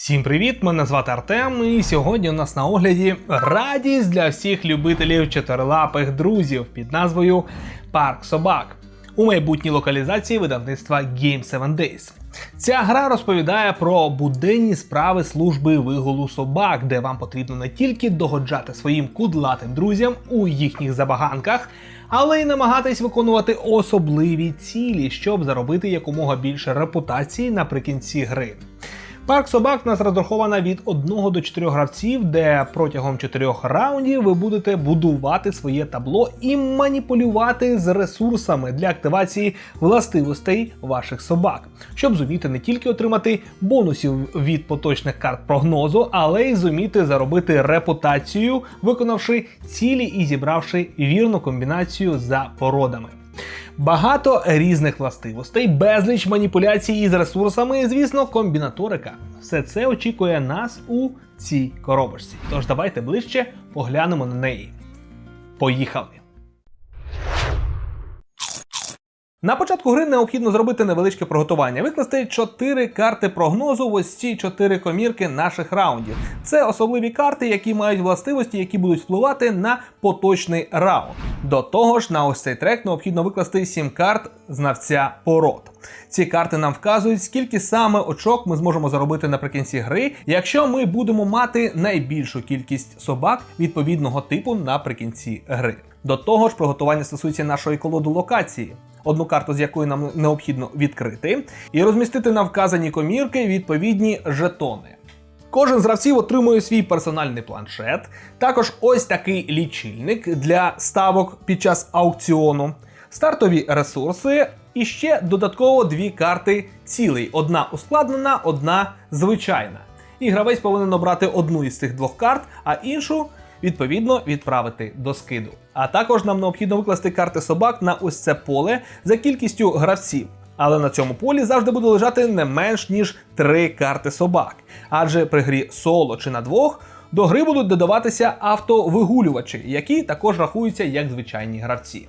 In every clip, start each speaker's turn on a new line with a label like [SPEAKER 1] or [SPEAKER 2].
[SPEAKER 1] Всім привіт! Мене звати Артем, і сьогодні у нас на огляді радість для всіх любителів чотирилапих друзів під назвою Парк Собак у майбутній локалізації видавництва Game 7 Days. Ця гра розповідає про буденні справи служби вигулу собак, де вам потрібно не тільки догоджати своїм кудлатим друзям у їхніх забаганках, але й намагатись виконувати особливі цілі, щоб заробити якомога більше репутації наприкінці гри. Парк собак в нас розрахована від 1 до 4 гравців, де протягом 4 раундів ви будете будувати своє табло і маніпулювати з ресурсами для активації властивостей ваших собак, щоб зуміти не тільки отримати бонусів від поточних карт прогнозу, але й зуміти заробити репутацію, виконавши цілі і зібравши вірну комбінацію за породами. Багато різних властивостей, безліч маніпуляцій із ресурсами і, звісно, комбінаторика. Все це очікує нас у цій коробочці. Тож давайте ближче поглянемо на неї. Поїхали! На початку гри необхідно зробити невеличке приготування, викласти 4 карти прогнозу в ось ці 4 комірки наших раундів. Це особливі карти, які мають властивості, які будуть впливати на поточний раунд. До того ж, на ось цей трек необхідно викласти 7 карт знавця пород. Ці карти нам вказують, скільки саме очок ми зможемо заробити наприкінці гри, якщо ми будемо мати найбільшу кількість собак відповідного типу наприкінці гри. До того ж, приготування стосується нашої колоди локації одну карту, з якої нам необхідно відкрити, і розмістити на вказані комірки відповідні жетони. Кожен з гравців отримує свій персональний планшет, також ось такий лічильник для ставок під час аукціону, стартові ресурси і ще додатково дві карти цілей: одна ускладнена, одна звичайна. І гравець повинен обрати одну із цих двох карт, а іншу відповідно відправити до скиду. А також нам необхідно викласти карти собак на ось це поле за кількістю гравців. Але на цьому полі завжди буде лежати не менш ніж три карти собак. Адже при грі соло чи на двох до гри будуть додаватися автовигулювачі, які також рахуються як звичайні гравці.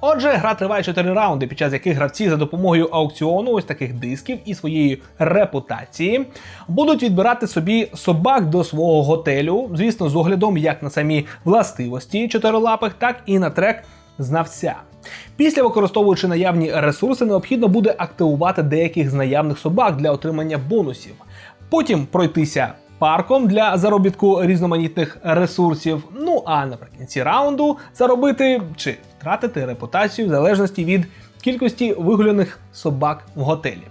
[SPEAKER 1] Отже, гра триває 4 раунди, під час яких гравці за допомогою аукціону, ось таких дисків і своєї репутації будуть відбирати собі собак до свого готелю, звісно, з оглядом як на самі властивості чотирилапих, так і на трек знавця. Після використовуючи наявні ресурси, необхідно буде активувати деяких з наявних собак для отримання бонусів. Потім пройтися парком для заробітку різноманітних ресурсів. Ну а наприкінці раунду заробити чи втратити репутацію в залежності від кількості вигуляних собак в готелі.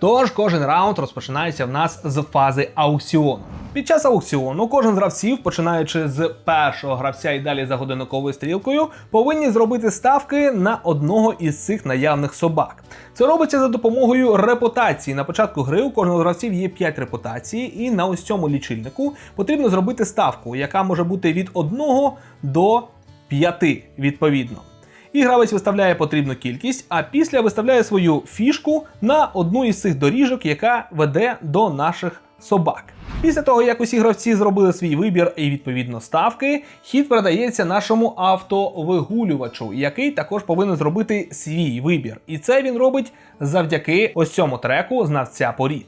[SPEAKER 1] Тож кожен раунд розпочинається в нас з фази аукціону. Під час аукціону кожен з гравців, починаючи з першого гравця і далі за годинниковою стрілкою, повинні зробити ставки на одного із цих наявних собак. Це робиться за допомогою репутації. На початку гри у кожного з гравців є 5 репутацій, і на ось цьому лічильнику потрібно зробити ставку, яка може бути від 1 до 5 відповідно. І гравець виставляє потрібну кількість, а після виставляє свою фішку на одну із цих доріжок, яка веде до наших собак. Після того, як усі гравці зробили свій вибір і відповідно ставки, хід передається нашому автовигулювачу, який також повинен зробити свій вибір. І це він робить завдяки ось цьому треку знавця порід.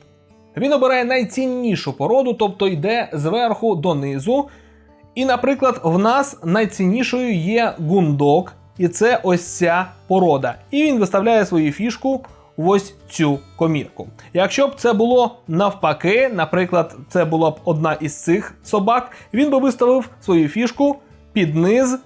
[SPEAKER 1] Він обирає найціннішу породу, тобто йде зверху донизу. І, наприклад, в нас найціннішою є гундок, і це ось ця порода. І він виставляє свою фішку в ось цю комірку. Якщо б це було навпаки, наприклад, це була б одна із цих собак, він би виставив свою фішку під низ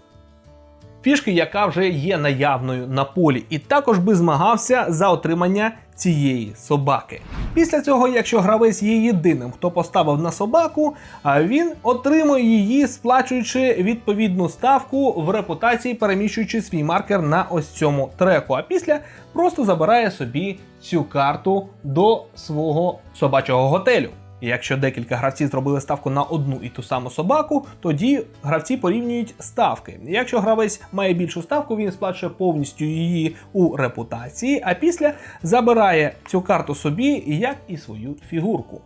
[SPEAKER 1] фішки, яка вже є наявною на полі, і також би змагався за отримання цієї собаки. Після цього, якщо гравець є єдиним, хто поставив на собаку, він отримує її, сплачуючи відповідну ставку в репутації, переміщуючи свій маркер на ось цьому треку. А після просто забирає собі цю карту до свого собачого готелю. І якщо декілька гравців зробили ставку на одну і ту саму собаку, тоді гравці порівнюють ставки. Якщо гравець має більшу ставку, він сплачує повністю її у репутації, а після забирає цю карту собі, як і свою фігурку.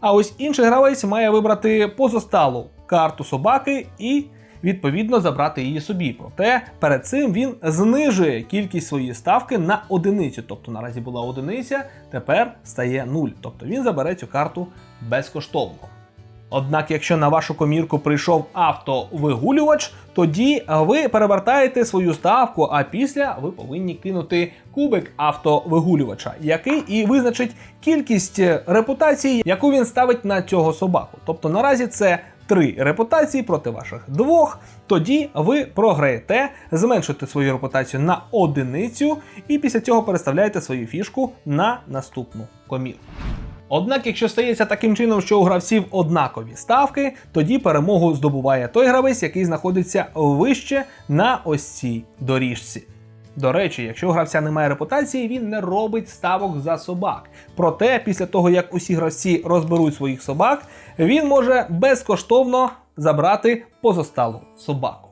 [SPEAKER 1] А ось інший гравець має вибрати позосталу карту собаки і відповідно забрати її собі. Проте перед цим він знижує кількість своєї ставки на одиницю. Тобто наразі була одиниця, тепер стає 0. Тобто він забере цю карту безкоштовно. Однак, якщо на вашу комірку прийшов автовигулювач, тоді ви перевертаєте свою ставку, а після ви повинні кинути кубик автовигулювача, який і визначить кількість репутацій, яку він ставить на цього собаку. Тобто наразі це три репутації проти ваших двох. Тоді ви програєте, зменшуєте свою репутацію на одиницю, і після цього переставляєте свою фішку на наступну комірку. Однак, якщо стається таким чином, що у гравців однакові ставки, тоді перемогу здобуває той гравець, який знаходиться вище на ось цій доріжці. До речі, якщо у гравця немає репутації, він не робить ставок за собак. Проте, після того як усі гравці розберуть своїх собак, він може безкоштовно забрати позосталу собаку.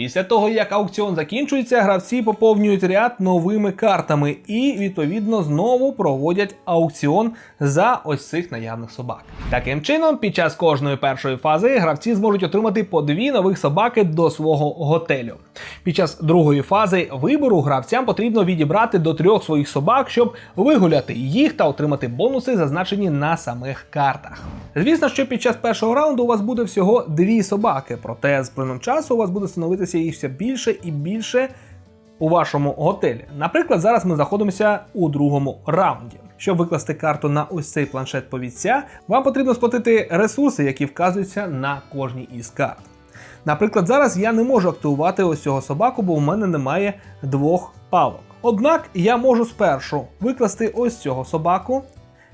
[SPEAKER 1] Після того, як аукціон закінчується, гравці поповнюють ряд новими картами і, відповідно, знову проводять аукціон за ось цих наявних собак. Таким чином, під час кожної першої фази гравці зможуть отримати по дві нових собаки до свого готелю. Під час другої фази вибору гравцям потрібно відібрати до трьох своїх собак, щоб вигуляти їх та отримати бонуси, зазначені на самих картах. Звісно, що під час першого раунду у вас буде всього дві собаки, проте з плином часу у вас буде становитися їх все більше і більше у вашому готелі. Наприклад, зараз ми знаходимося у другому раунді. Щоб викласти карту на ось цей планшет повідця, вам потрібно сплатити ресурси, які вказуються на кожній із карт. Наприклад, зараз я не можу активувати ось цього собаку, бо у мене немає двох палок. Однак я можу спершу викласти ось цього собаку,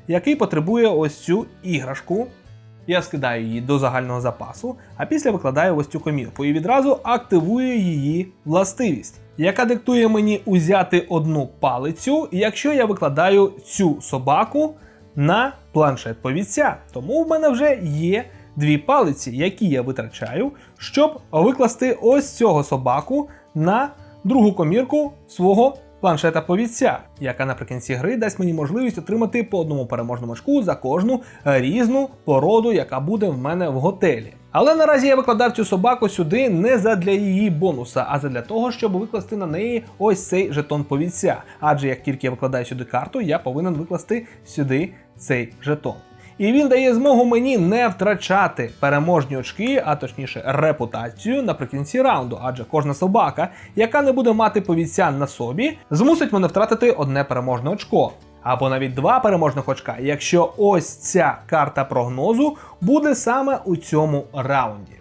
[SPEAKER 1] який потребує ось цю іграшку. Я скидаю її до загального запасу, а після викладаю ось цю комірку і відразу активую її властивість, яка диктує мені узяти одну палицю, якщо я викладаю цю собаку на планшет повідця. Тому в мене вже є дві палиці, які я витрачаю, щоб викласти ось цього собаку на другу комірку свого планшета повідця, яка наприкінці гри дасть мені можливість отримати по одному переможному очку за кожну е, різну породу, яка буде в мене в готелі. Але наразі я викладав цю собаку сюди не задля її бонуса, а задля того, щоб викласти на неї ось цей жетон повідця. Адже як тільки я викладаю сюди карту, я повинен викласти сюди цей жетон. І він дає змогу мені не втрачати переможні очки, а точніше репутацію наприкінці раунду, адже кожна собака, яка не буде мати повідця на собі, змусить мене втратити одне переможне очко. Або навіть два переможних очка, якщо ось ця карта прогнозу буде саме у цьому раунді.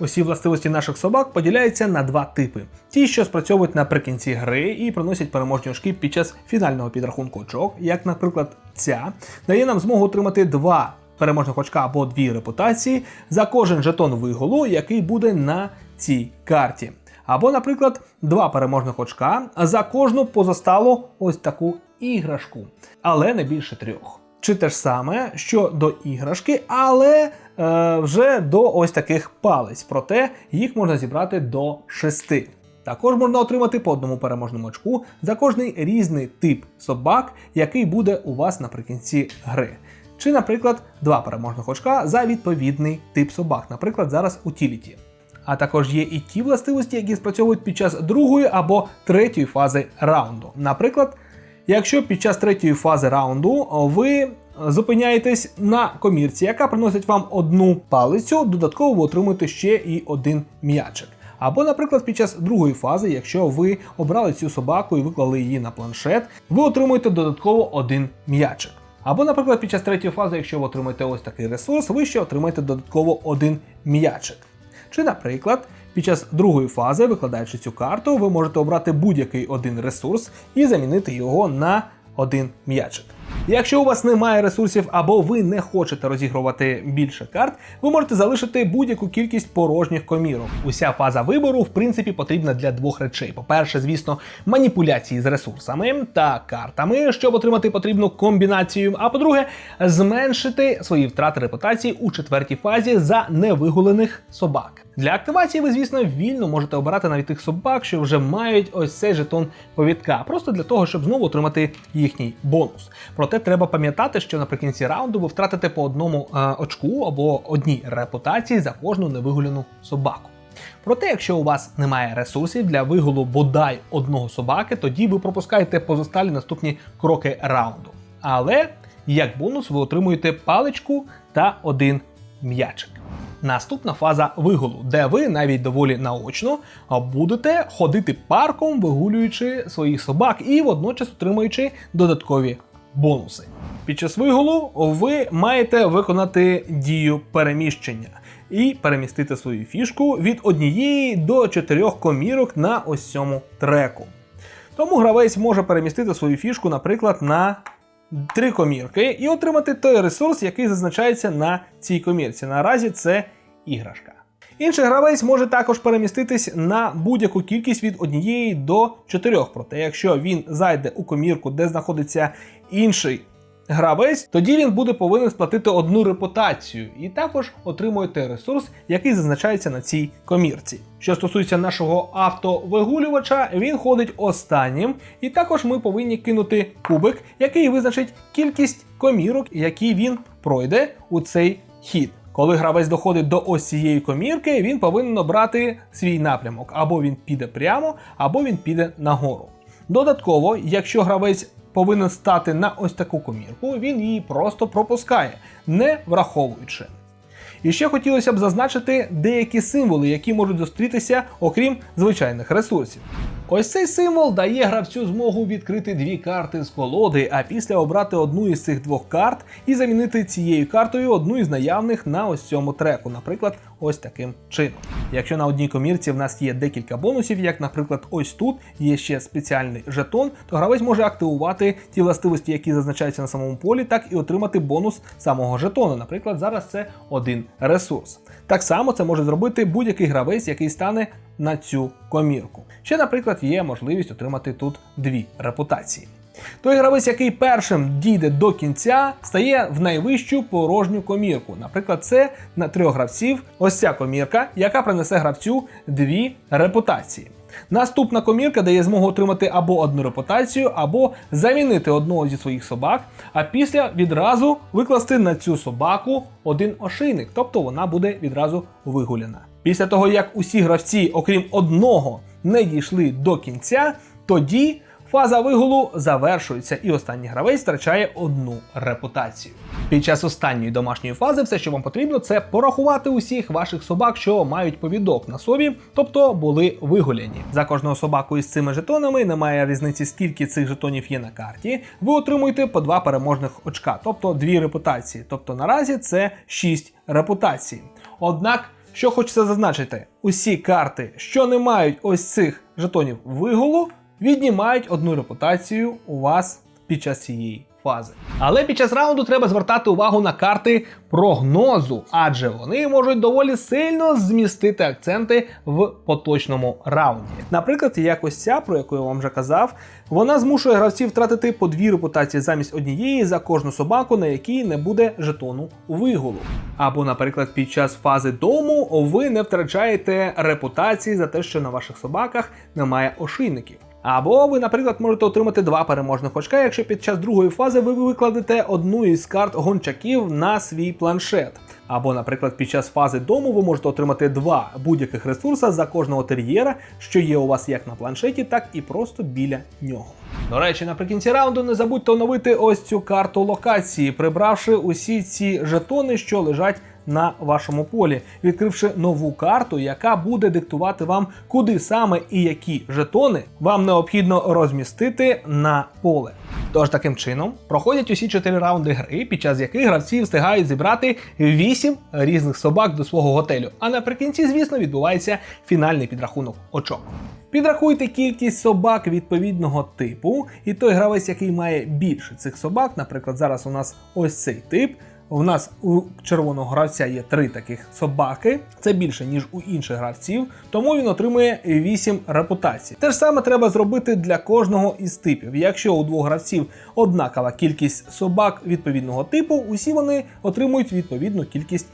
[SPEAKER 1] Усі властивості наших собак поділяються на два типи: ті, що спрацьовують наприкінці гри і приносять переможні очки під час фінального підрахунку очок, як, наприклад, ця дає нам змогу отримати два переможних очка або дві репутації за кожен жетон виголу, який буде на цій карті. Або, наприклад, два переможних очка за кожну позосталу ось таку іграшку, але не більше трьох. Чи те ж саме, що до іграшки, але е, вже до ось таких палець. Проте їх можна зібрати до шести. Також можна отримати по одному переможному очку за кожний різний тип собак, який буде у вас наприкінці гри. Чи, наприклад, два переможних очка за відповідний тип собак, наприклад, зараз утіліті. А також є і ті властивості, які спрацьовують під час другої або третьої фази раунду. Наприклад, якщо під час третьої фази раунду ви зупиняєтесь на комірці, яка приносить вам одну палицю, додатково ви отримуєте ще і один м'ячик. Або, наприклад, під час другої фази, якщо ви обрали цю собаку і виклали її на планшет, ви отримуєте додатково один м'ячик. Або, наприклад, під час третьої фази, якщо ви отримаєте ось такий ресурс, ви ще отримаєте додатково один м'ячик. Чи, наприклад, під час другої фази, викладаючи цю карту, ви можете обрати будь-який один ресурс і замінити його на один м'ячик. Якщо у вас немає ресурсів або ви не хочете розігрувати більше карт, ви можете залишити будь-яку кількість порожніх комірок. Уся фаза вибору, в принципі, потрібна для двох речей. По-перше, звісно, маніпуляції з ресурсами та картами, щоб отримати потрібну комбінацію. А по-друге, зменшити свої втрати репутації у четвертій фазі за невигулених собак. Для активації ви, звісно, вільно можете обирати навіть тих собак, що вже мають ось цей жетон повідка, просто для того, щоб знову отримати їхній бонус. Проте треба пам'ятати, що наприкінці раунду ви втратите по одному е, очку або одній репутації за кожну невигуляну собаку. Проте, якщо у вас немає ресурсів для вигулу бодай одного собаки, тоді ви пропускаєте позосталі наступні кроки раунду. Але як бонус ви отримуєте паличку та один м'ячик. Наступна фаза вигулу, де ви навіть доволі наочно будете ходити парком, вигулюючи своїх собак і водночас отримуючи додаткові бонуси. Під час вигулу ви маєте виконати дію переміщення і перемістити свою фішку від однієї до чотирьох комірок на ось цьому треку. Тому гравець може перемістити свою фішку, наприклад, на три комірки і отримати той ресурс, який зазначається на цій комірці. Наразі це іграшка. Інший гравець може також переміститись на будь-яку кількість від однієї до чотирьох. Проте, якщо він зайде у комірку, де знаходиться інший гравець, тоді він буде повинен сплатити одну репутацію і також отримує той ресурс, який зазначається на цій комірці. Що стосується нашого автовигулювача, він ходить останнім, і також ми повинні кинути кубик, який визначить кількість комірок, які він пройде у цей хід. Коли гравець доходить до ось цієї комірки, він повинен обрати свій напрямок, або він піде прямо, або він піде нагору. Додатково, якщо гравець повинен стати на ось таку комірку, він її просто пропускає, не враховуючи. І ще хотілося б зазначити деякі символи, які можуть зустрітися, окрім звичайних ресурсів. Ось цей символ дає гравцю змогу відкрити дві карти з колоди, а після обрати одну із цих двох карт і замінити цією картою одну із наявних на ось цьому треку, наприклад, ось таким чином. Якщо на одній комірці в нас є декілька бонусів, як, наприклад, ось тут є ще спеціальний жетон, то гравець може активувати ті властивості, які зазначаються на самому полі, так і отримати бонус самого жетону. Наприклад, зараз це один ресурс. Так само це може зробити будь-який гравець, який стане на цю комірку. Ще, наприклад, є можливість отримати тут дві репутації. Той гравець, який першим дійде до кінця, стає в найвищу порожню комірку. Наприклад, це на трьох гравців ось ця комірка, яка принесе гравцю дві репутації. Наступна комірка дає змогу отримати або одну репутацію, або замінити одного зі своїх собак, а після відразу викласти на цю собаку один ошийник, тобто вона буде відразу вигуляна. Після того, як усі гравці, окрім одного, не дійшли до кінця, тоді фаза вигулу завершується, і останній гравець втрачає одну репутацію. Під час останньої домашньої фази все, що вам потрібно, це порахувати усіх ваших собак, що мають повідок на собі, тобто були вигуляні. За кожного собаку із цими жетонами немає різниці, скільки цих жетонів є на карті. Ви отримуєте по два переможних очка, тобто дві репутації. Тобто наразі це 6 репутацій. Однак. Що хочеться зазначити, усі карти, що не мають ось цих жетонів вигулу, віднімають одну репутацію у вас під час цієї фази. Але під час раунду треба звертати увагу на карти прогнозу, адже вони можуть доволі сильно змістити акценти в поточному раунді. Наприклад, як ось ця, про яку я вам вже казав, вона змушує гравців втратити по дві репутації замість однієї за кожну собаку, на якій не буде жетону вигулу. Або, наприклад, під час фази дому ви не втрачаєте репутації за те, що на ваших собаках немає ошийників. Або ви, наприклад, можете отримати два переможних очка, якщо під час другої фази ви викладете одну із карт гончаків на свій планшет. Або, наприклад, під час фази дому ви можете отримати два будь-яких ресурса за кожного тер'єра, що є у вас як на планшеті, так і просто біля нього. До речі, наприкінці раунду не забудьте оновити ось цю карту локації, прибравши усі ці жетони, що лежать на вашому полі, відкривши нову карту, яка буде диктувати вам, куди саме і які жетони вам необхідно розмістити на поле. Тож таким чином проходять усі чотири раунди гри, під час яких гравці встигають зібрати 8 різних собак до свого готелю. А наприкінці, звісно, відбувається фінальний підрахунок очок. Підрахуйте кількість собак відповідного типу, і той гравець, який має більше цих собак, наприклад, зараз у нас ось цей тип. У нас у червоного гравця є три таких собаки, це більше ніж у інших гравців, тому він отримує 8 репутацій. Те ж саме треба зробити для кожного із типів. Якщо у двох гравців однакова кількість собак відповідного типу, усі вони отримують відповідну кількість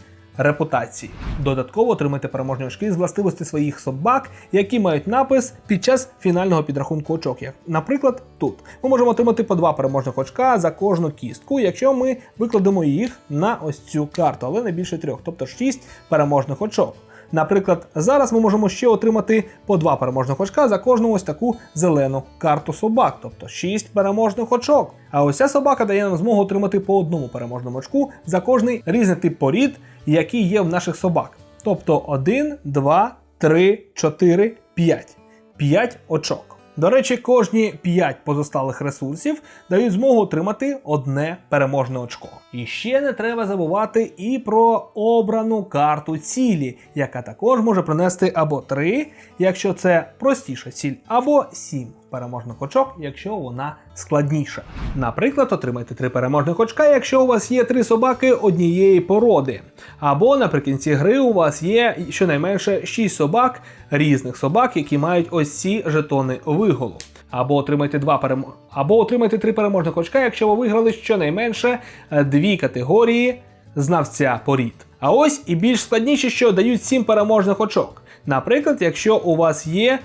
[SPEAKER 1] репутації. Додатково отримайте переможні очки з властивості своїх собак, які мають напис під час фінального підрахунку очок. Як, наприклад, тут ми можемо отримати по два переможних очка за кожну кістку, якщо ми викладемо їх на ось цю карту, але не більше трьох, тобто 6 переможних очок. Наприклад, зараз ми можемо ще отримати по два переможних очка за кожну ось таку зелену карту собак, тобто 6 переможних очок. А ось ця собака дає нам змогу отримати по одному переможному очку за кожний різний тип порід, який є в наших собак. Тобто 1, 2, 3, 4, 5. 5 очок. До речі, кожні 5 позосталих ресурсів дають змогу отримати одне переможне очко. І ще не треба забувати і про обрану карту цілі, яка також може принести або 3, якщо це простіша ціль, або 7 переможних очок, якщо вона складніша. Наприклад, отримайте 3 переможних очка, якщо у вас є 3 собаки однієї породи. Або наприкінці гри у вас є щонайменше 6 собак різних собак, які мають ось ці жетони виголу. Або отримайте два перем... або отримайте три переможних очка, якщо ви виграли щонайменше е, дві категорії знавця порід. А ось і більш складніші, що дають 7 переможних очок. Наприклад, якщо у вас є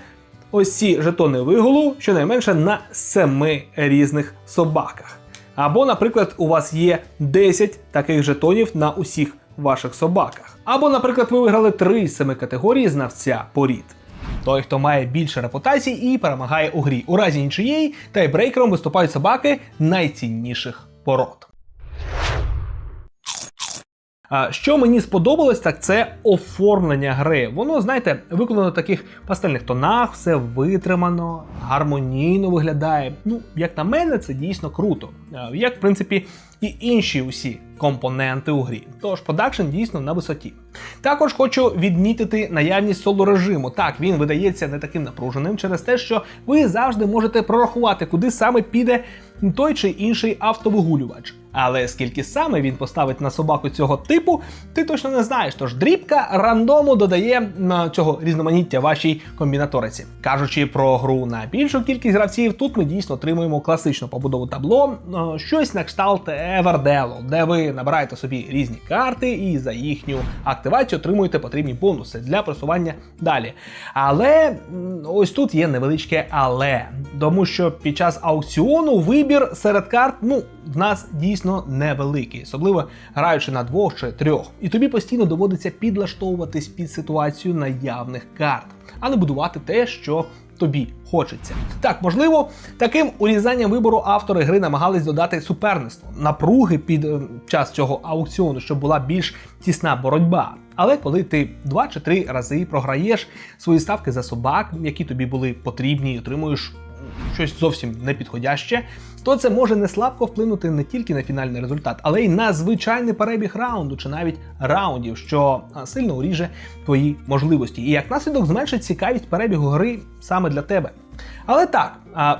[SPEAKER 1] ось ці жетони виголу щонайменше на 7 різних собаках. Або, наприклад, у вас є 10 таких жетонів на усіх ваших собаках. Або, наприклад, ви виграли 3 з 7 категорій знавця порід. Той, хто має більше репутацій і перемагає у грі. У разі нічиєї тайбрейкером виступають собаки найцінніших пород. Що мені сподобалось, так це оформлення гри. Воно, знаєте, виконано в таких пастельних тонах, все витримано, гармонійно виглядає. Ну, як на мене, це дійсно круто. Як, в принципі, і інші усі компоненти у грі. Тож продакшн дійсно на висоті. Також хочу відмітити наявність соло режиму. Так, він видається не таким напруженим через те, що ви завжди можете прорахувати, куди саме піде той чи інший автовигулювач. Але скільки саме він поставить на собаку цього типу, ти точно не знаєш. Тож дрібка рандому додає цього різноманіття вашій комбінаториці. Кажучи про гру на більшу кількість гравців, тут ми дійсно отримуємо класичну побудову табло, щось на кшталт Everdell, де ви набираєте собі різні карти і за їхню активацію отримуєте потрібні бонуси для просування далі. Але ось тут є невеличке але, тому що під час аукціону вибір серед карт, ну, в нас дійсно невеликий, особливо граючи на двох чи трьох. І тобі постійно доводиться підлаштовуватись під ситуацію наявних карт, а не будувати те, що тобі хочеться. Так, можливо, таким урізанням вибору автори гри намагались додати суперництво, напруги під е, час цього аукціону, щоб була більш тісна боротьба. Але коли ти два чи три рази програєш свої ставки за собак, які тобі були потрібні, і отримуєш щось зовсім непідходяще, то це може не слабко вплинути не тільки на фінальний результат, але й на звичайний перебіг раунду чи навіть раундів, що сильно уріже твої можливості. І як наслідок зменшить цікавість перебігу гри саме для тебе. Але так,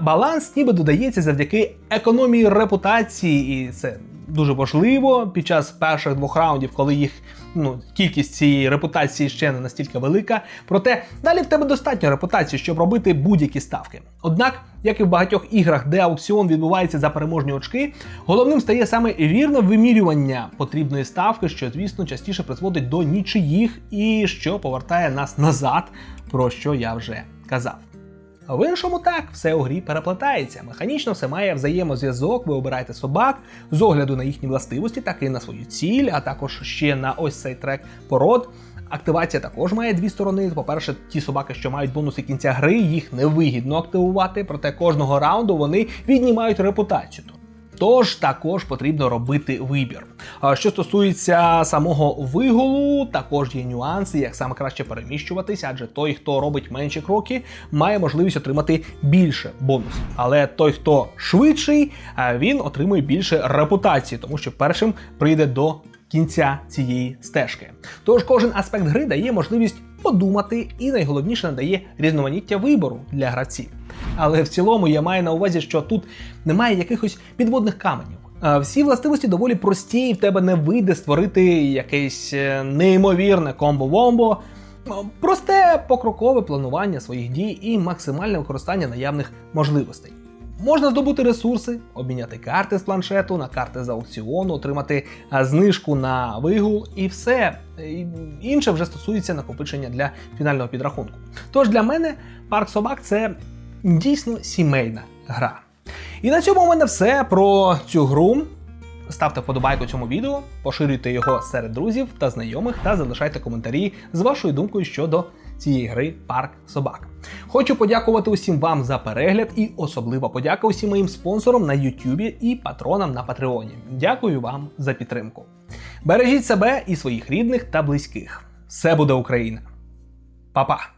[SPEAKER 1] баланс ніби додається завдяки економії репутації, і це дуже важливо під час перших двох раундів, коли їх ну, кількість цієї репутації ще не настільки велика. Проте далі в тебе достатньо репутації, щоб робити будь-які ставки. Однак, як і в багатьох іграх, де аукціон відбувається за переможні очки, головним стає саме вірне вимірювання потрібної ставки, що, звісно, частіше призводить до нічиїх і що повертає нас назад, про що я вже казав. В іншому так, все у грі переплетається. Механічно все має взаємозв'язок, ви обираєте собак з огляду на їхні властивості, так і на свою ціль, а також ще на ось цей трек пород. Активація також має дві сторони. По-перше, ті собаки, що мають бонуси кінця гри, їх невигідно активувати, проте кожного раунду вони віднімають репутацію. Тож також потрібно робити вибір. Що стосується самого виголу, також є нюанси, як саме краще переміщуватися, адже той, хто робить менші кроки, має можливість отримати більше бонусів. Але той, хто швидший, він отримує більше репутації, тому що першим прийде до кінця цієї стежки. Тож кожен аспект гри дає можливість подумати і найголовніше надає різноманіття вибору для гравців. Але в цілому я маю на увазі, що тут немає якихось підводних каменів. Всі властивості доволі прості, і в тебе не вийде створити якесь е, неймовірне комбо-вомбо. Ну, Просте покрокове планування своїх дій і максимальне використання наявних можливостей. Можна здобути ресурси, обміняти карти з планшету на карти з аукціону, отримати знижку на вигул і все. Інше вже стосується накопичення для фінального підрахунку. Тож для мене парк собак це дійсно сімейна гра. І на цьому у мене все про цю гру. Ставте вподобайку цьому відео, поширюйте його серед друзів та знайомих та залишайте коментарі з вашою думкою щодо цієї гри Парк Собак. Хочу подякувати усім вам за перегляд і особлива подяка усім моїм спонсорам на Ютубі і патронам на Патреоні. Дякую вам за підтримку. Бережіть себе і своїх рідних та близьких. Все буде Україна. Па-па!